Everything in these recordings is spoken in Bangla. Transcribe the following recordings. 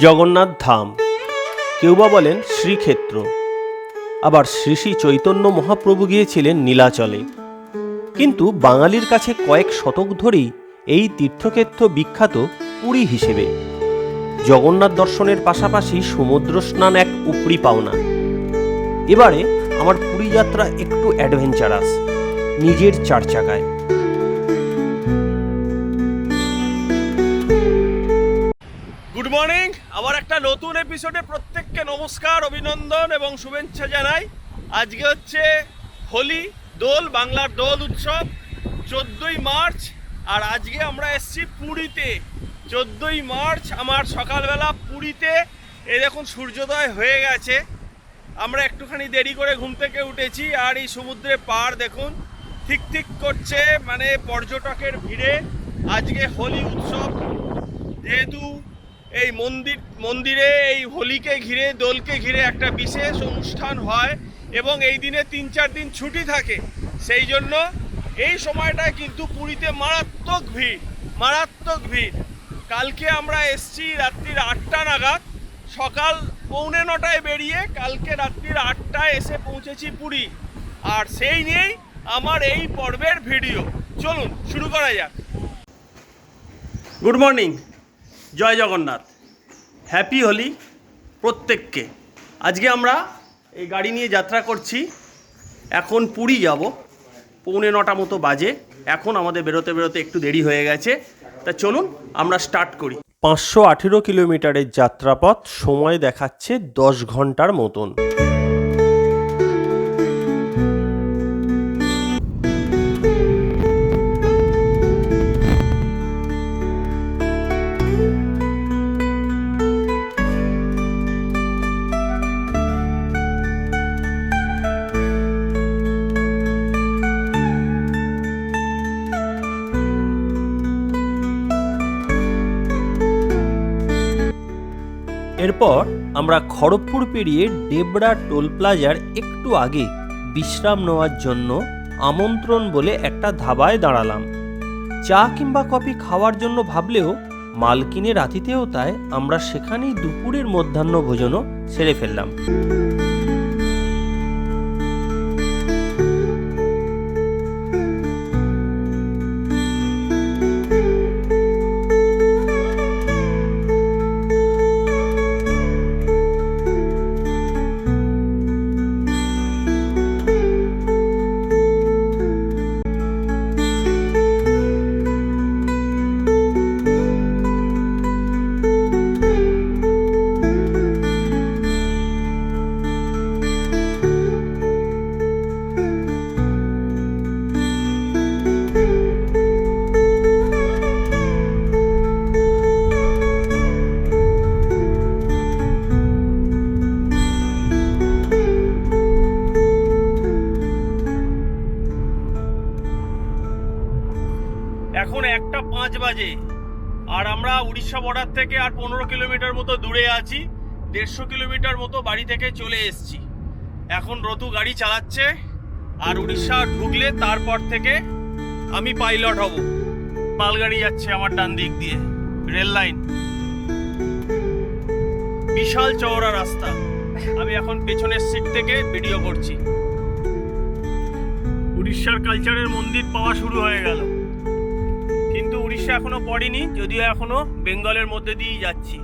জগন্নাথ ধাম। কেউ বা বলেন শ্রীক্ষেত্র। আবার শ্রী শ্রী চৈতন্য মহাপ্রভু গিয়েছিলেন নীলাচলে। কিন্তু বাঙালির কাছে কয়েক শতক ধরেই এই তীর্থক্ষেত্র বিখ্যাত পুরী হিসেবে। জগন্নাথ দর্শনের পাশাপাশি সমুদ্র স্নান এক উপরি পাওনা। এবারে আমার পুরী যাত্রা একটু অ্যাডভেঞ্চারাস, নিজের চার চাকায়। মর্নিং আবার একটা নতুন এপিসোডে প্রত্যেককে নমস্কার, অভিনন্দন এবং শুভেচ্ছা জানাই। আজকে হচ্ছে হোলি, দোল, বাংলার দোল উৎসব, চোদ্দোই মার্চ। আর আজকে আমরা এসেছি পুরীতে। চোদ্দোই মার্চ, আমার সকালবেলা পুরীতে। এই দেখুন, সূর্যোদয় হয়ে গেছে। আমরা একটুখানি দেরি করে ঘুম থেকে উঠেছি আর এই সমুদ্রে পাড় দেখুন, ঠিক ঠিক করছে মানে পর্যটকের ভিড়ে। আজকে হোলি উৎসব, যেহেতু এই মন্দির, মন্দিরে, এই হোলিকে ঘিরে, দোলকে ঘিরে একটা বিশেষ অনুষ্ঠান হয় এবং এই দিনে তিন চার দিন ছুটি থাকে। সেই জন্য এই সময়টায় কিন্তু পুরীতে মারাত্মক ভিড় মারাত্মক ভিড়। কালকে আমরা এসছি রাত্রির আটটা নাগাদ। সকাল পৌনে নটায় বেরিয়ে কালকে রাত্রির আটটায় এসে পৌঁছেছি পুরী। আর সেই নিয়েই আমার এই পর্বের ভিডিও। চলুন, শুরু করা যাক। গুড মর্নিং জয় জগন্নাথ। হ্যাপি হোলি প্রত্যেককে। আজকে আমরা এই গাড়ি নিয়ে যাত্রা করছি। এখন পুরী যাব। পৌনে নটা মতো বাজে। এখন আমাদের বেরোতে বেরোতে একটু দেরি হয়ে গেছে। তা চলুন, আমরা স্টার্ট করি। পাঁচশো আঠেরো কিলোমিটারের যাত্রাপথ সময় দেখাচ্ছে দশ ঘণ্টার মতন। আমরা খড়গপুর পেরিয়ে ডেবরা টোল প্লাজার একটু আগে বিশ্রাম নেওয়ার জন্য আমন্ত্রণ বলে একটা ধাবায় দাঁড়ালাম। চা কিংবা কফি খাওয়ার জন্য ভাবলেও মালকিনের আতিথেয়তায় আমরা সেখানেই দুপুরের মধ্যাহ্ন ভোজনও সেরে ফেললাম। দেড়শো কিলোমিটার মতো বাড়ি থেকে চলে এসেছি। এখন রতু গাড়ি চালাচ্ছে আর উড়িষ্যা ঢুকলে তারপর থেকে আমি পাইলট হব। মালগাড়ি যাচ্ছে আমার ডান দিক দিয়ে, রেল লাইন। বিশাল চওড়া রাস্তা। আমি এখন পেছনের সিট থেকে ভিডিও করছি। উড়িষ্যার কালচারের মন্দির পাওয়া শুরু হয়ে গেল। কিন্তু উড়িষ্যা এখনও পড়েনি, যদিও এখনও বেঙ্গলের মধ্যে দিয়েই যাচ্ছি।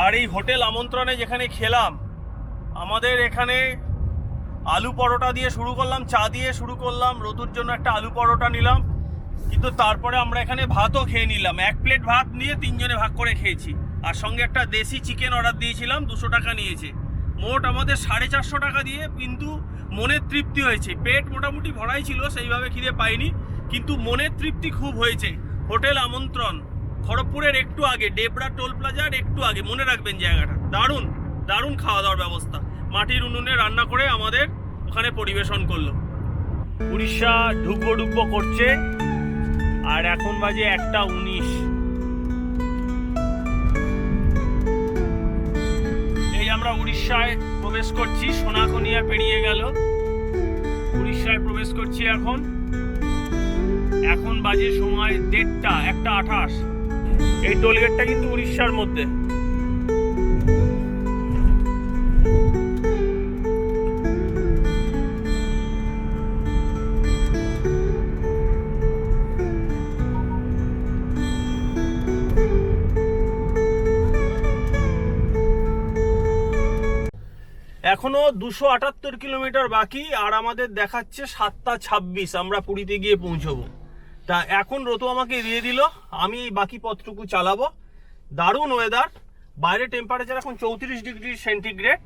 আর এই হোটেল আমন্ত্রণে যেখানে খেলাম, আমাদের এখানে আলু পরোটা দিয়ে শুরু করলাম, চা দিয়ে শুরু করলাম, রতুর জন্য একটা আলু পরোটা নিলাম, কিন্তু তারপরে আমরা এখানে ভাতও খেয়ে নিলাম। এক প্লেট ভাত নিয়ে তিনজনে ভাগ করে খেয়েছি। আর সঙ্গে একটা দেশি চিকেন অর্ডার দিয়েছিলাম, দুশো টাকা নিয়েছে। মোট আমাদের সাড়ে চারশো টাকা দিয়ে কিন্তু মনের তৃপ্তি হয়েছে। পেট মোটামুটি ভরাই ছিল, সেইভাবে খিদে পাইনি, কিন্তু মনের তৃপ্তি খুব হয়েছে। হোটেল আমন্ত্রণ। খড়গপুরের একটু আগে, ডেবরা টোল প্লাজার একটু আগে, মনে রাখবেন জায়গাটা। দারুণ দারুণ খাওয়া দাওয়ার ব্যবস্থা। মাটির উনুনে রান্না করে আমাদের ওখানে পরিবেশন করল। উড়িষ্যা ঢুকবো ঢুকবো করছে, আর এখন বাজে একটা উনিশ। এই আমরা উড়িষ্যায় প্রবেশ করছি সোনাকনিয়া পেরিয়ে গেল। উড়িষ্যায় প্রবেশ করছি এখন। এখন বাজে সময় দেড়টা, একটা আঠাশ। এই টোলগেটটা কিন্তু উড়িষ্যার মধ্যে। এখনও দুশো আটাত্তর কিলোমিটার বাকি, আর আমাদের দেখাচ্ছে সাতটা ছাব্বিশ, আমরা পুরীতে গিয়ে পৌঁছবো। তা এখন রতু আমাকে দিয়ে দিল, আমি বাকি পথটুকু চালাবো। দারুণ ওয়েদার বাইরে টেম্পারেচার এখন চৌত্রিশ ডিগ্রি সেন্টিগ্রেড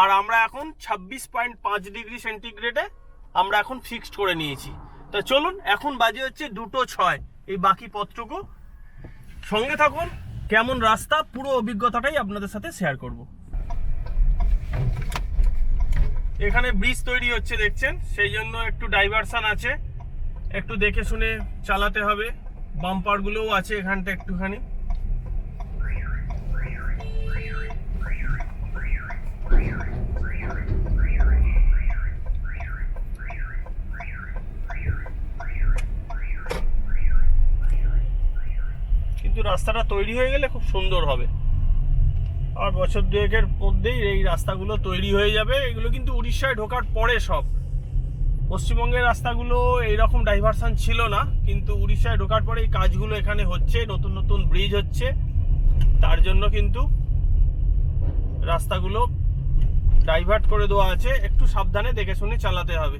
আর আমরা এখন ছাব্বিশ পয়েন্ট পাঁচ ডিগ্রি সেন্টিগ্রেডে আমরা এখন ফিক্সড করে নিয়েছি। তা চলুন, এখন বাজে হচ্ছে দুটো ছয়, এই বাকি পথটুকু। সঙ্গে থাকুন, কেমন রাস্তা, পুরো অভিজ্ঞতাটাই আপনাদের সাথে শেয়ার করব। এখানে ব্রিজ তৈরি হচ্ছে, দেখছেন? সেই জন্য একটু ডাইভারশন আছে। একটু দেখে শুনে চালাতে হবে। বাম্পারগুলোও আছে এখানটা একটুখানি। কিন্তু রাস্তাটা তৈরি হয়ে গেলে খুব সুন্দর হবে। আর বছর দুয়েকের মধ্যেই এই রাস্তাগুলো তৈরি হয়ে যাবে। এগুলো কিন্তু উড়িষ্যায় ঢোকার পরে সব। পশ্চিমবঙ্গের রাস্তাগুলো এইরকম ডাইভারশন ছিল না, কিন্তু উড়িষ্যায় ঢোকার পরে এই কাজগুলো এখানে হচ্ছে, নতুন নতুন ব্রিজ হচ্ছে। তার জন্য কিন্তু রাস্তাগুলো ডাইভার্ট করে দেওয়া আছে। একটু সাবধানে দেখে শুনে চালাতে হবে।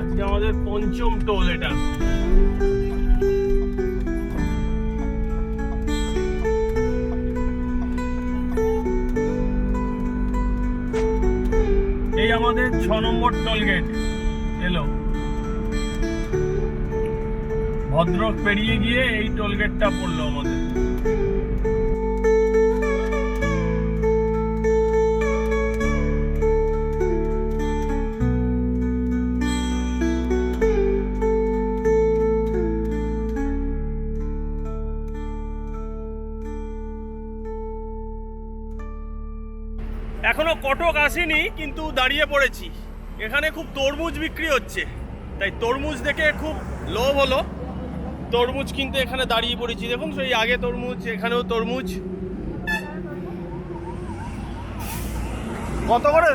আজকে আমাদের পঞ্চম টোল এটা। আমাদের ছ নম্বর টোলগেট এলো। ভদ্রক পেরিয়ে গিয়ে এই টোলগেটটা পড়ল আমাদের। এখনও কটক আসেনি, কিন্তু দাঁড়িয়ে পড়েছি। এখানে খুব তরমুজ বিক্রি হচ্ছে। তাই তরমুজ দেখে খুব লোভ হলো। তরমুজ কিনতে এখানে দাঁড়িয়ে পড়েছি। দেখুন, সেই আগে তরমুজ, এখানেও তরমুজ। কত করে?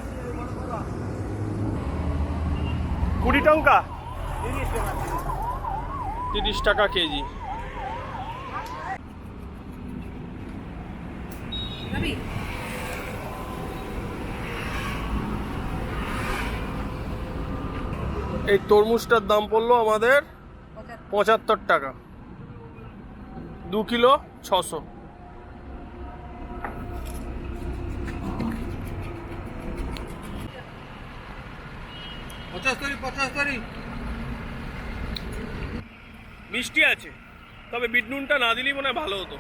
কুড়ি টঙ্কা তিরিশ টাকা কেজি। এই তরমুজটার দাম পড়ল আমাদের পঁচাত্তর। টাকা। দু কিলো ছশো। মিষ্টি আছে তবে বিট নুনটা না দিলেই মনে হয় ভালো হতো।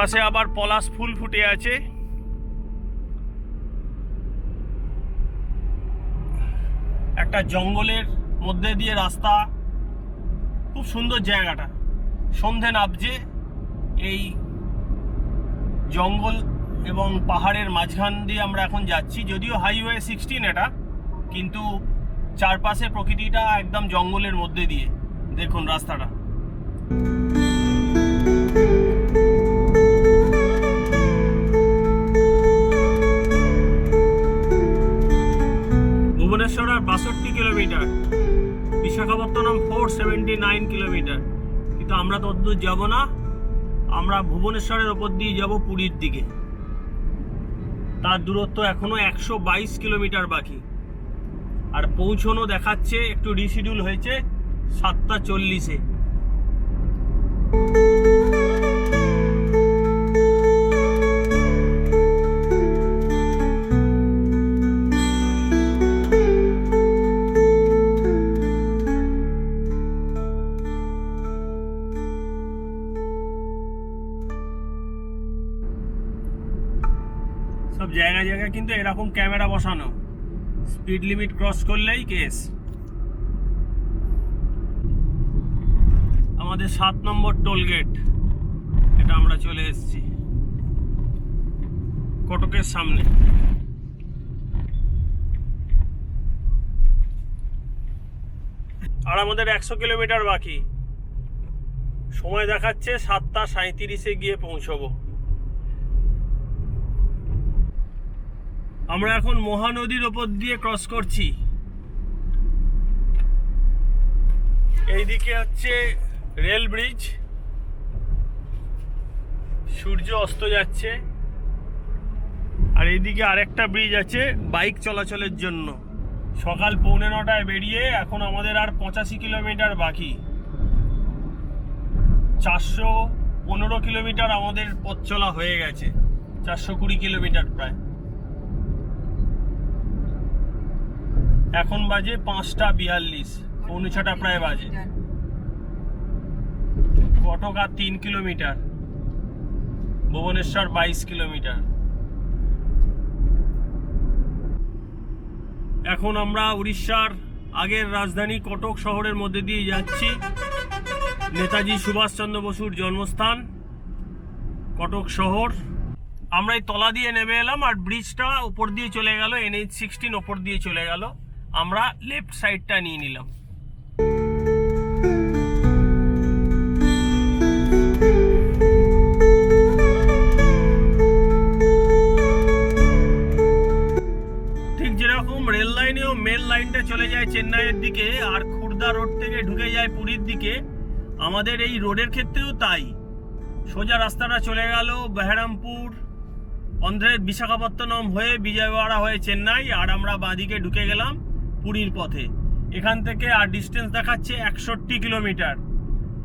এপাশে আবার পলাশ ফুল ফুটে আছে। একটা জঙ্গলের মধ্যে দিয়ে রাস্তা। খুব সুন্দর জায়গাটা। সন্ধে নাবজে এই জঙ্গল এবং পাহাড়ের মাঝখান দিয়ে আমরা এখন যাচ্ছি। যদিও হাইওয়ে সিক্সটিন এটা, কিন্তু চারপাশে প্রকৃতিটা একদম জঙ্গলের মধ্যে দিয়ে। দেখুন রাস্তাটা। ভুবনেশ্বর আর বাষট্টি kilometre. Visakhapatnam four seventy nine kilometre. কিন্তু আমরা ততদূর যাব না। আমরা ভুবনেশ্বরের ওপর দিয়ে যাব পুরীর দিকে। তার দূরত্ব এখনও একশো বাইশ কিলোমিটার বাকি। আর পৌঁছনো দেখাচ্ছে, একটু রিশিডিউল হয়েছে, সাতটা চল্লিশে। বসানো। স্পিড লিমিট ক্রস করলেই কেস। আমাদের সাত নম্বর টোল গেট, এটা আমরা চলে এসেছি। কটকের সামনে। আর আমাদের একশো কিলোমিটার বাকি। সময় দেখাচ্ছে সাতটা সাঁত্রিশে গিয়ে পৌঁছবো। আমরা এখন মহানদীর ওপর দিয়ে ক্রস করছি। এইদিকে হচ্ছে রেল ব্রিজ সূর্য অস্ত যাচ্ছে। আর এইদিকে আরেকটা ব্রিজ আছে বাইক চলাচলের জন্য। সকাল পৌনে নটায় বেরিয়ে এখন আমাদের আর পঁচাশি কিলোমিটার বাকি। চারশো পনেরো কিলোমিটার আমাদের পথ চলা হয়ে গেছে। চারশো কুড়ি কিলোমিটার প্রায়। এখন বাজে পাঁচটা বিয়াল্লিশ, পৌনে ছটা প্রায় বাজে। কটক তিন কিলোমিটার, ভুবনেশ্বর বাইশ কিলোমিটার। এখন আমরা উড়িষ্যার আগের রাজধানী কটক শহরের মধ্যে দিয়ে যাচ্ছি। নেতাজি সুভাষচন্দ্র বসুর জন্মস্থান, কটক শহর। আমরা এই তলা দিয়ে নেমে এলাম আর ব্রিজটা উপর দিয়ে চলে গেল এনএইচ সিক্সটিন ওপর দিয়ে চলে গেল। আমরা লেফট সাইডটা নিয়ে নিলাম। ঠিক যেরকম রেল লাইনেও মেল লাইনটা চলে যায় চেন্নাইয়ের দিকে, আর খুর্দা রোড থেকে ঢুকে যায় পুরীর দিকে, আমাদের এই রোডের ক্ষেত্রেও তাই। সোজা রাস্তাটা চলে গেল বেহারামপুর, অন্ধ্রের বিশাখাপত্তনম হয়ে বিজয়ওয়াড়া হয়ে চেন্নাই, আর আমরা বাঁদিকে ঢুকে গেলাম। পুরীর পথে। এখান থেকে আর ডিস্টেন্স দেখাচ্ছে একষট্টি কিলোমিটার।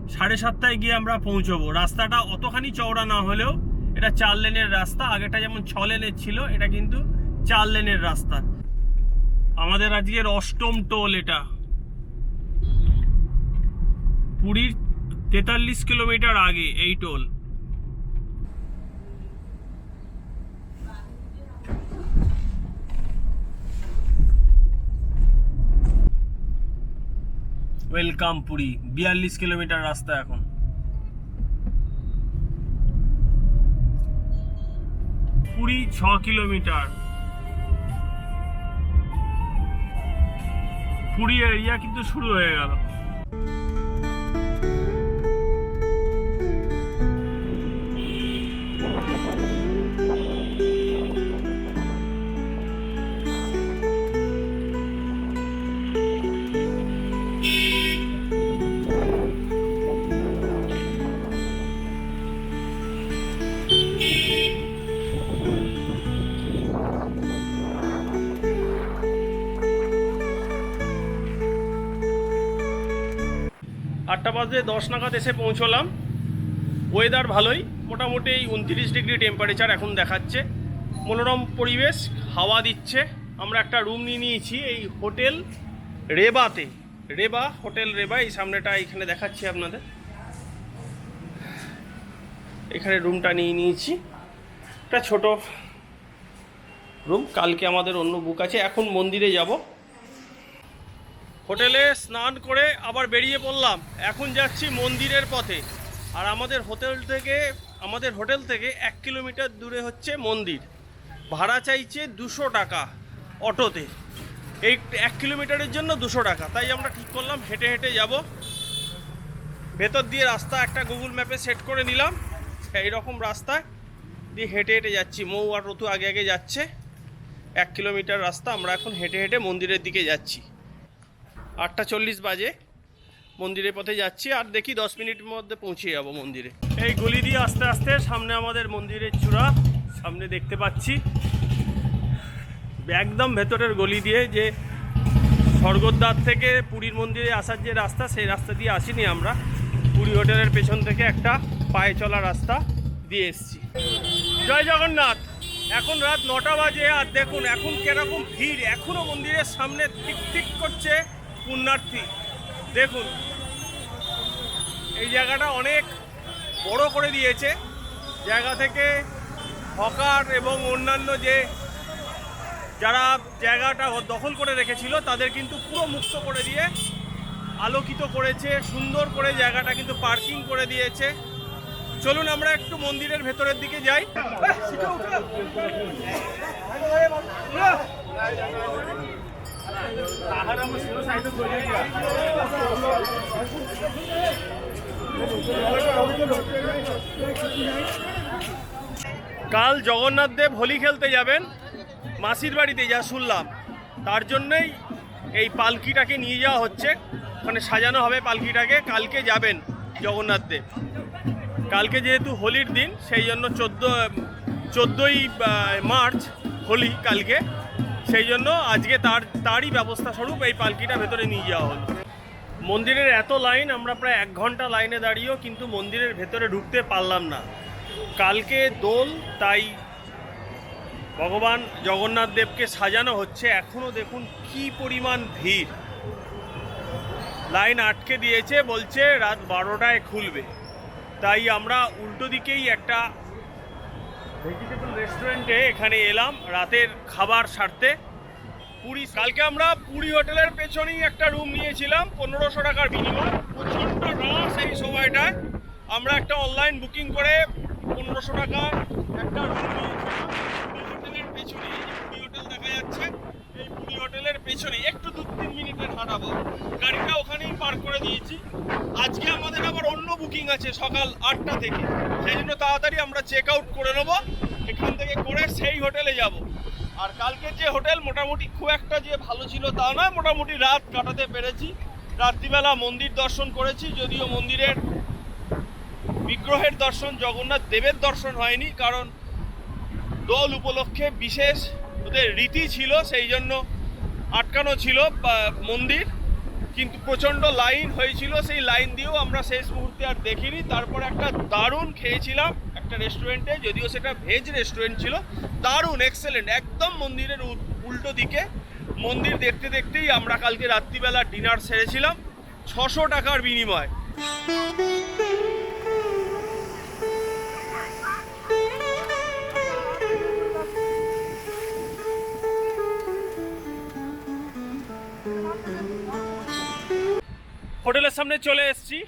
সাড়ে সাতটায় গিয়ে আমরা পৌঁছবো। রাস্তাটা অতখানি চওড়া না হলেও এটা চার লেনের রাস্তা। আগেটা যেমন ছ লেনের ছিল, এটা কিন্তু চার লেনের রাস্তা। আমাদের আজকের অষ্টম টোল এটা। পুরীর তেতাল্লিশ কিলোমিটার আগে এই টোল। ওয়েলকাম পুরী, বিয়াল্লিশ কিলোমিটার রাস্তা এখন। পুরী ছ কিলোমিটার। পুরী এরিয়া কিন্তু শুরু হয়ে গেল। বাজে দশ নাগাদ এসে পৌঁছলাম। ওয়েদার ভালোই, মোটামুটি উনত্রিশ ডিগ্রি টেম্পারেচার এখন দেখাচ্ছে। মনোরম পরিবেশ, হাওয়া দিচ্ছে। আমরা একটা রুম নিয়ে নিয়েছি এই হোটেল রেবাতে। রেবা হোটেল রেবা, এই সামনেটা এখানে দেখাচ্ছি আপনাদের। এখানে রুমটা নিয়ে নিয়েছি। একটা ছোট রুম কালকে আমাদের অন্য বুক আছে। এখন মন্দিরে যাব। হোটেলে স্নান করে আবার বেরিয়ে পড়লাম। এখন যাচ্ছি মন্দিরের পথে। আর আমাদের হোটেল থেকে, আমাদের হোটেল থেকে এক কিলোমিটার দূরে হচ্ছে মন্দির। ভাড়া চাইছে দুশো টাকা অটোতে। এই এক কিলোমিটারের জন্য দুশো টাকা। তাই আমরা ঠিক করলাম, হেঁটে হেঁটে যাব। ভেতর দিয়ে রাস্তা একটা গুগল ম্যাপে সেট করে নিলাম। এই রকম রাস্তায় দিয়ে হেঁটে হেঁটে যাচ্ছি। মৌ আর রতু আগে আগে যাচ্ছে। এক কিলোমিটার রাস্তা, আমরা এখন হেঁটে হেঁটে মন্দিরের দিকে যাচ্ছি। আটটা চল্লিশ বাজে। মন্দিরের পথে যাচ্ছি আর দেখি দশ মিনিটের মধ্যে পৌঁছে যাব মন্দিরে। এই গলি দিয়ে আস্তে আস্তে সামনে আমাদের মন্দিরের চূড়া, সামনে দেখতে পাচ্ছি। একদম ভেতরের গলি দিয়ে যে স্বর্গদ্বার থেকে পুরীর মন্দিরে আসার যে রাস্তা, সেই রাস্তা দিয়ে আসিনি আমরা। পুরী হোটেলের পেছন থেকে একটা পায়ে চলা রাস্তা দিয়ে এসছি। জয় জগন্নাথ! এখন রাত নটা বাজে আর দেখুন, এখন কীরকম ভিড়। এখনও মন্দিরের সামনে ঠিক ঠিক করছে। পুণ্যার্থী। দেখুন, এই জায়গাটা অনেক বড় করে দিয়েছে। জায়গা থেকে হকার এবং অন্যান্য যে যারা জায়গাটা দখল করে রেখেছিল, তাদের কিন্তু পুরো মুক্ত করে দিয়ে আলোকিত করেছে, সুন্দর করে জায়গাটা কিন্তু পার্কিং করে দিয়েছে। চলুন আমরা একটু মন্দিরের ভেতরের দিকে যাই। কাল জগন্নাথ দেব হোলি খেলতে যাবেন, মাসির বাড়িতে যা শুনলাম। তার জন্যই এই পালকিটাকে নিয়ে যাওয়া হচ্ছে। ওখানে সাজানো হবে পালকিটাকে। কালকে যাবেন জগন্নাথ দেব। কালকে যেহেতু হোলির দিন, সেই জন্য চোদ্দ, চোদ্দোই মার্চ হোলি কালকে। সেই জন্য আজকে তার, তারই ব্যবস্থা স্বরূপ এই পালকিটা ভেতরে নিয়ে যাওয়া হলো। মন্দিরের এত লাইন, আমরা প্রায় এক ঘণ্টা লাইনে দাঁড়িয়েও কিন্তু মন্দিরের ভেতরে ঢুকতে পারলাম না। কালকে দোল, তাই ভগবান জগন্নাথ দেবকে সাজানো হচ্ছে। এখনও দেখুন কি পরিমাণ ভিড়। লাইন আটকে দিয়েছে, বলছে রাত বারোটায় খুলবে। তাই আমরা উল্টো দিকেই একটা ভেজিটেবল রেস্টুরেন্টে এখানে এলাম, রাতের খাবার সারতে। পুরী কালকে আমরা পুরী হোটেলের পেছনেই একটা রুম নিয়েছিলাম, পনেরোশো টাকার বিনিময়। প্রচণ্ড রাস এই সময়টায়। আমরা একটা অনলাইন বুকিং করে পনেরোশো টাকা একটা রুম নিয়েছিলাম। হোটেলের পেছনে পুরী হোটেল দেখা যাচ্ছে হোটেলের পেছনে একটু দু তিন মিনিটের হাঁটাবো। গাড়িটা ওখানেই পার্ক করে দিয়েছি। আজকে আমাদের আবার অন্য বুকিং আছে সকাল আটটা থেকে। সেই জন্য তাড়াতাড়ি আমরা চেক আউট করে নেব। এখান থেকে করে সেই হোটেলে যাব। আর কালকে যে হোটেল মোটামুটি খুব একটা যে ভালো ছিল তা নয়, মোটামুটি রাত কাটাতে পেরেছি। রাত্রিবেলা মন্দির দর্শন করেছি, যদিও মন্দিরের বিগ্রহের দর্শন, জগন্নাথ দেবের দর্শন হয়নি, কারণ দোল উপলক্ষে বিশেষ ওদের রীতি ছিল, সেই জন্য আটকানো ছিল মন্দির, কিন্তু প্রচণ্ড লাইন হয়েছিল। সেই লাইন দিয়েও আমরা শেষ মুহূর্তে আর দেখিনি। তারপর একটা দারুণ খেয়েছিলাম একটা রেস্টুরেন্টে যদিও সেটা ভেজ রেস্টুরেন্ট ছিল। দারুণ এক্সেলেন্ট একদম মন্দিরের উল্টো দিকে। মন্দির দেখতে দেখতেই আমরা কালকে রাত্রিবেলা ডিনার সেরেছিলাম, ছশো টাকার বিনিময়। হোটেলের সামনে চলে এসেছি।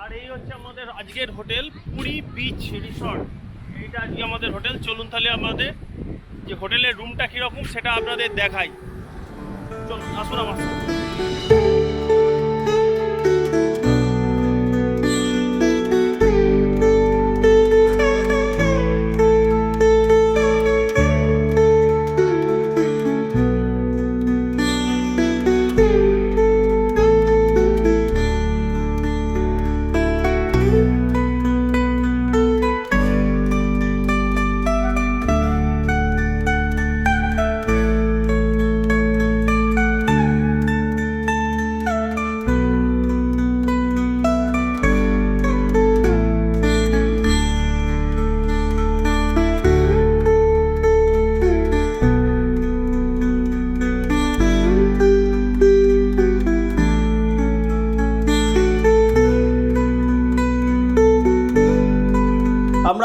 আর এই হচ্ছে আমাদের আজকের হোটেল, পুরী বিচ রিসর্ট এইটা আজকে আমাদের হোটেল। চলুন তাহলে আমাদের যে হোটেলের রুমটা কীরকম, সেটা আপনাদের দেখাই। চলুন, আসুন আমার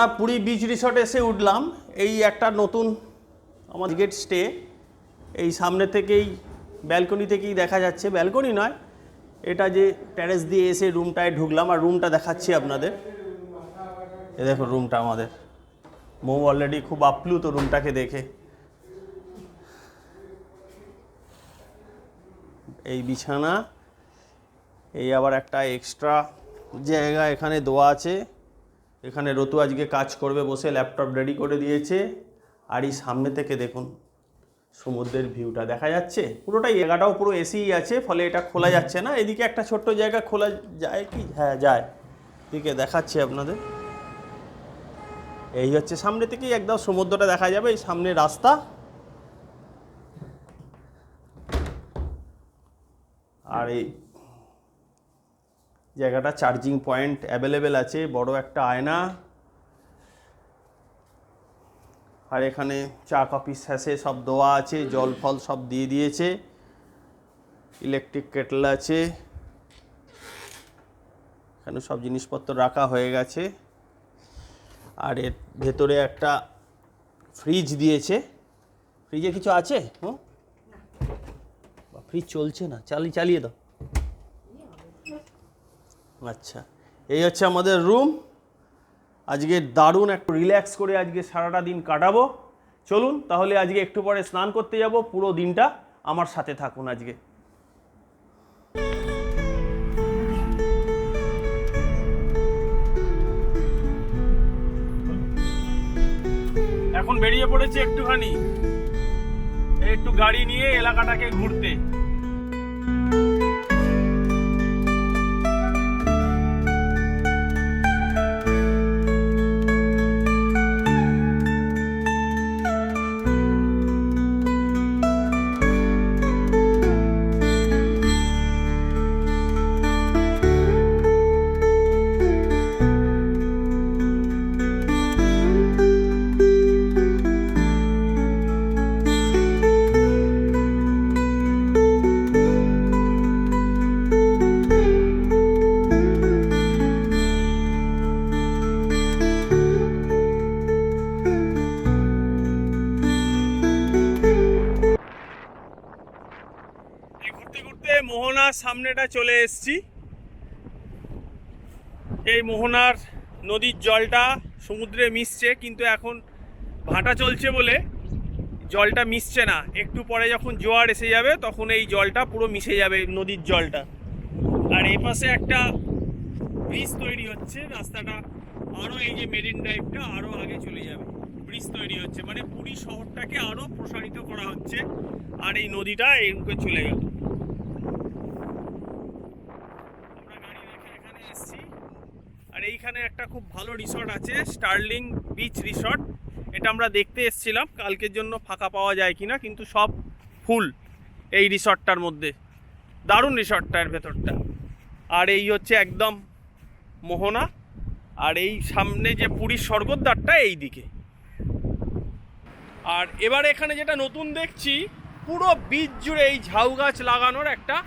আমরা পুরী বিচ রিসর্ট এসে উঠলাম। এই একটা নতুন আমাদের গেট স্টে এই সামনে থেকেই ব্যালকনি থেকেই দেখা যাচ্ছে। ব্যালকনি নয়, এটা যে ট্যারেস দিয়ে এসে রুমটায় ঢুকলাম। আর রুমটা দেখাচ্ছি আপনাদের। এ দেখো রুমটা আমাদের। মৌ অলরেডি খুব আপ্লুত রুমটাকে দেখে। এই বিছানা। এই আবার একটা এক্সট্রা জায়গা এখানে দেওয়া আছে। এখানে রতু আজকে কাজ করবে বসে ল্যাপটপ রেডি করে দিয়েছে। আর এই সামনে থেকে দেখুন, সমুদ্রের ভিউটা দেখা যাচ্ছে। পুরোটাই জায়গাটাও পুরো এসিই আছে, ফলে এটা খোলা যাচ্ছে না। এদিকে একটা ছোট্ট জায়গা খোলা যায় কি? হ্যাঁ যায়। এদিকে দেখাচ্ছি আপনাদের। এই হচ্ছে সামনে থেকেই একদম সমুদ্রটা দেখা যাবে, এই সামনে রাস্তা। আর এই জায়গাটা চার্জিং পয়েন্ট অ্যাভেলেবেল আছে, বড় একটা আয়না। আর এখানে চা কফি স্যাসে সব দেওয়া আছে, জল, ফল সব দিয়ে দিয়েছে। ইলেকট্রিক কেটল আছে। এখানে সব জিনিসপত্র রাখা হয়ে গেছে। আর এর ভেতরে একটা ফ্রিজ দিয়েছে। ফ্রিজে কিছু আছে? হুম? ফ্রিজ চলছে না, চালিয়ে চালিয়ে দাও। আচ্ছা এই হচ্ছে আমাদের রুম আজকে দারুণ একটু রিল্যাক্স করে আজকে সারাটা দিন কাটাবো। চলুন, তাহলে আজকে একটু পরে স্নান করতে যাব, পুরো দিনটা আমার সাথে থাকুন আজকে। এখন বেরিয়ে পড়েছে একটুখানি। একটু গাড়ি নিয়ে এলাকাটাকে ঘুরতে। চলে এসেছি। এই মোহনার নদীর জলটা সমুদ্রে মিশছে, কিন্তু এখন ভাটা চলছে বলে জলটা মিশছে না। একটু পরে যখন জোয়ার এসে যাবে, তখন এই জলটা পুরো মিশে যাবে, নদীর জলটা। আর এই পাশে একটা ব্রিজ তৈরি হচ্ছে। রাস্তাটা আরও এই যে মেরিন ড্রাইভটা আরও আগে চলে যাবে। ব্রিজ তৈরি হচ্ছে। মানে পুরী শহরটাকে আরও প্রসারিত করা হচ্ছে। আর এই নদীটা এইরকম চলে গেল আমরা গাড়ি রেখে এখানে এসেছি আর এইখানে একটা খুব ভালো রিসর্ট আছে স্টার্লিং বিচ রিসর্ট এটা আমরা দেখতে এসেছিলাম, কালকের জন্য ফাঁকা পাওয়া যায় কিনা, কিন্তু সব ফুল এই রিসর্টটার মধ্যে। দারুণ রিসর্টটার ভেতরটা। আর এই হচ্ছে একদম মোহনা, আর এই সামনে যে পুরীর স্বর্গদ্বারটা এই দিকে। আর এবার এখানে যেটা নতুন দেখছি, পুরো বীজ জুড়ে এই ঝাউ গাছ লাগানোর একটা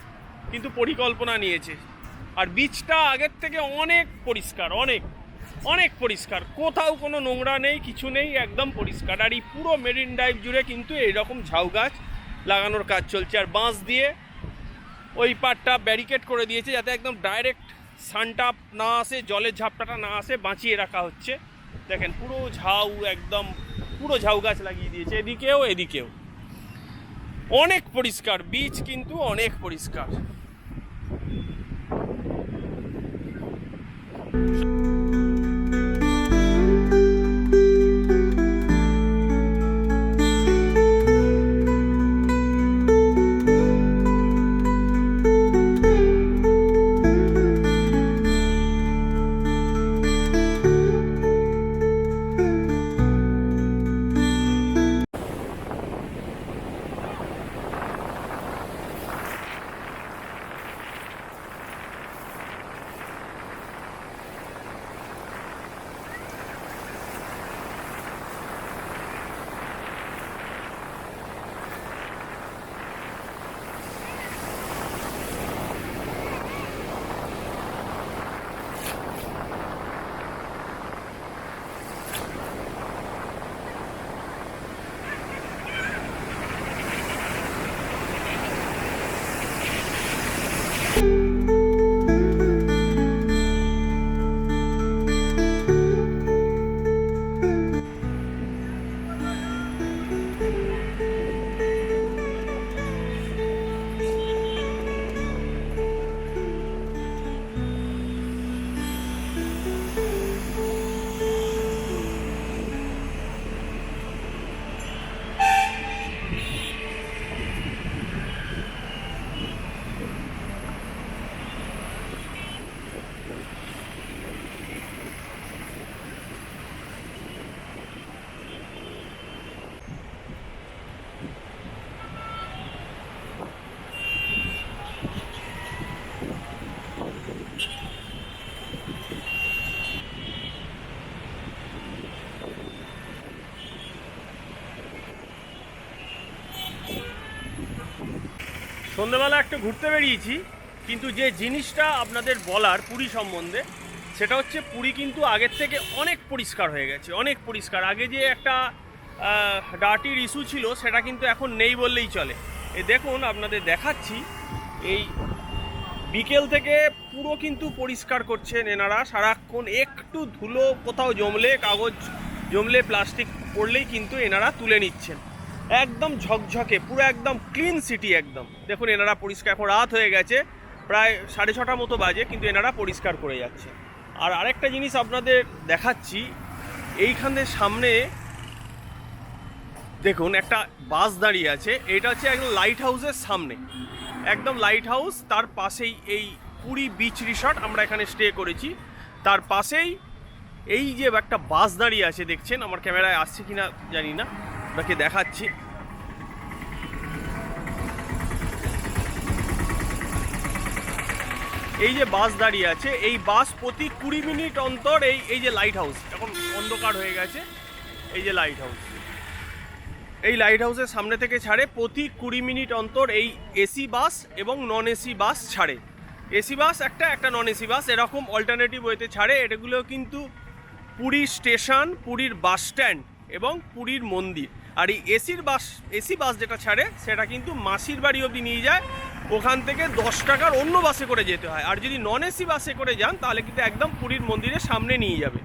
কিন্তু পরিকল্পনা নিয়েছে। আর বীজটা আগের থেকে অনেক পরিষ্কার, অনেক অনেক পরিষ্কার। কোথাও কোনো নোংরা নেই, কিছু নেই, একদম পরিষ্কার। আর এই পুরো মেরিন ড্রাইভ জুড়ে কিন্তু এইরকম ঝাউ গাছ লাগানোর কাজ চলছে। আর বাঁশ দিয়ে ওই পাটটা ব্যারিকেড করে দিয়েছে যাতে একদম ডাইরেক্ট সানটা না আসে, জলের ঝাপটাটা না আসে, বাঁচিয়ে রাখা হচ্ছে। দেখেন, পুরো ঝাউ, একদম পুরো ঝাউ গাছ লাগিয়ে দিয়েছে, এদিকেও এদিকেও। অনেক পরিষ্কার বীজ কিন্তু অনেক পরিষ্কার। you সন্ধেবেলা একটু ঘুরতে বেরিয়েছি, কিন্তু যে জিনিসটা আপনাদের বলার পুরী সম্বন্ধে, সেটা হচ্ছে পুরী কিন্তু আগের থেকে অনেক পরিষ্কার হয়ে গেছে, অনেক পরিষ্কার। আগে যে একটা ডার্টির ইস্যু ছিল, সেটা কিন্তু এখন নেই বললেই চলে। এ দেখুন, আপনাদের দেখাচ্ছি, এই বিকেল থেকে পুরো কিন্তু পরিষ্কার করছেন এনারা। সারাক্ষণ একটু ধুলো কোথাও জমলে, কাগজ জমলে, প্লাস্টিক পড়লেই কিন্তু এনারা তুলে নিচ্ছেন। একদম ঝকঝকে, পুরো একদম ক্লিন সিটি একদম। দেখুন, এনারা পরিষ্কার, এখন রাত হয়ে গেছে, প্রায় সাড়ে ছটা মতো বাজে, কিন্তু এনারা পরিষ্কার করে যাচ্ছে। আর আরেকটা জিনিস আপনাদের দেখাচ্ছি এইখানের সামনে দেখুন, একটা বাস দাঁড়িয়ে আছে, এটা হচ্ছে একদম লাইট হাউসের সামনে। একদম লাইট হাউস তার পাশেই এই পুরী বিচ রিসর্ট আমরা এখানে স্টে করেছি। তার পাশেই এই যে একটা বাস দাঁড়িয়ে আছে, দেখছেন? আমার ক্যামেরায় আসছে কিনা জানি না। আপনাকে দেখাচ্ছি। এই যে বাস দাঁড়িয়ে আছে, এই বাস প্রতি কুড়ি মিনিট অন্তর এই এই যে লাইট হাউস এখন অন্ধকার হয়ে গেছে, এই যে লাইট হাউস এই লাইট হাউসের সামনে থেকে ছাড়ে, প্রতি কুড়ি মিনিট অন্তর এই এসি বাস এবং নন এসি বাস ছাড়ে। এসি বাস একটা একটা নন এসি বাস, এরকম অল্টারনেটিভ ওয়েতে ছাড়ে। এটাগুলো কিন্তু পুরীর স্টেশন পুরীর বাস স্ট্যান্ড এবং পুরীর মন্দির। আর এই এসির বাস, এসি বাস যেটা ছাড়ে, সেটা কিন্তু মাসির বাড়ি অবধি নিয়ে যায়। ওখান থেকে দশ টাকার অন্য বাসে করে যেতে হয়। আর যদি নন এসি বাসে করে যান, তাহলে কিন্তু একদম পুরীর মন্দিরের সামনে নিয়ে যাবে।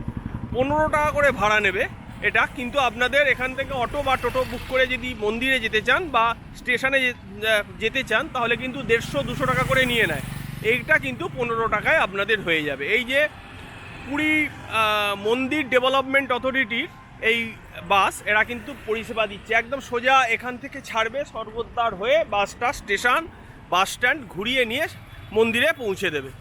পনেরো টাকা করে ভাড়া নেবে এটা, কিন্তু আপনাদের এখান থেকে অটো বা টোটো বুক করে যদি মন্দিরে যেতে চান বা স্টেশনে যেতে চান, তাহলে কিন্তু দেড়শো, দুশো টাকা করে নিয়ে নেয়। এইটা কিন্তু পনেরো টাকায় আপনাদের হয়ে যাবে। এই যে পুরী মন্দির ডেভেলপমেন্ট অথরিটির এই বাস, এরা কিন্তু পরিষেবা দিচ্ছে। একদম সোজা এখান থেকে ছাড়বে সর্বদ্বার হয়ে বাসটা স্টেশন, বাস স্ট্যান্ড ঘুরিয়ে নিয়ে মন্দিরে পৌঁছে দেবে।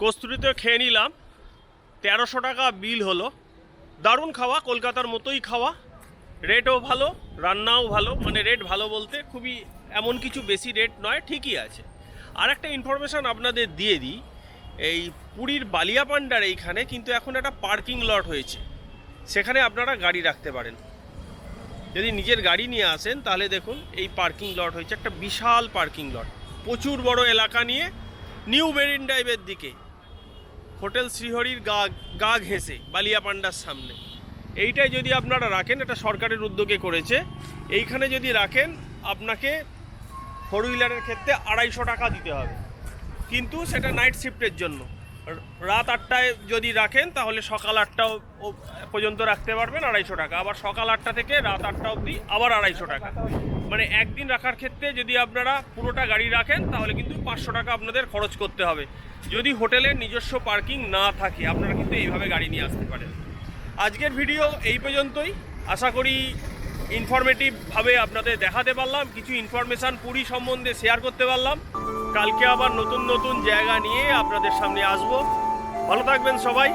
কস্তুরিতে খেয়ে নিলাম। তেরোশো টাকা বিল হলো। দারুণ খাওয়া, কলকাতার মতোই খাওয়া। রেটও ভালো, রান্নাও ভালো মানে রেট ভালো বলতে খুবই এমন কিছু বেশি রেট নয়, ঠিকই আছে। আর একটা ইনফরমেশান আপনাদের দিয়ে দিই, এই পুরীর বালিয়াপান্ডার এইখানে কিন্তু এখন একটা পার্কিং লট হয়েছে। সেখানে আপনারা গাড়ি রাখতে পারেন। যদি নিজের গাড়ি নিয়ে আসেন, তাহলে দেখুন এই পার্কিং লট হয়েছে, একটা বিশাল পার্কিং লট প্রচুর বড় এলাকা নিয়ে নিউ মেরিন ড্রাইভের দিকে। হোটেল শ্রীহরির গা গা ঘেঁষে বালিয়াপান্ডার সামনে। এইটাই যদি আপনারা রাখেন, এটা সরকারের উদ্যোগে করেছে। এইখানে যদি রাখেন, আপনাকে ফোর হুইলারের ক্ষেত্রে আড়াইশো টাকা দিতে হবে। কিন্তু সেটা নাইট শিফটের জন্য। রাত আটটায় যদি রাখেন, তাহলে সকাল আটটাও ও- পর্যন্ত রাখতে পারবেন আড়াইশো টাকা। আবার সকাল আটটা থেকে রাত আটটা অবধি আবার আড়াইশো টাকা। মানে একদিন রাখার ক্ষেত্রে যদি আপনারা পুরোটা গাড়ি রাখেন, তাহলে কিন্তু পাঁচশো টাকা আপনাদের খরচ করতে হবে। যদি হোটেলের নিজস্ব পার্কিং না থাকে, আপনারা কিন্তু এইভাবে গাড়ি নিয়ে আসতে পারেন। আজকের ভিডিও এই পর্যন্তই। আশা করি ইনফরমেটিভভাবে আপনাদের দেখাতে পারলাম, কিছু ইনফরমেশান পুরী সম্বন্ধে শেয়ার করতে পারলাম। কালকে আবার নতুন নতুন জায়গা নিয়ে আপনাদের সামনে আসব। ভালো থাকবেন সবাই।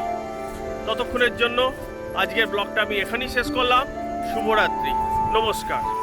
ততক্ষণের জন্য আজকের ব্লগটা আমি এখানেই শেষ করলাম। শুভরাত্রি। নমস্কার।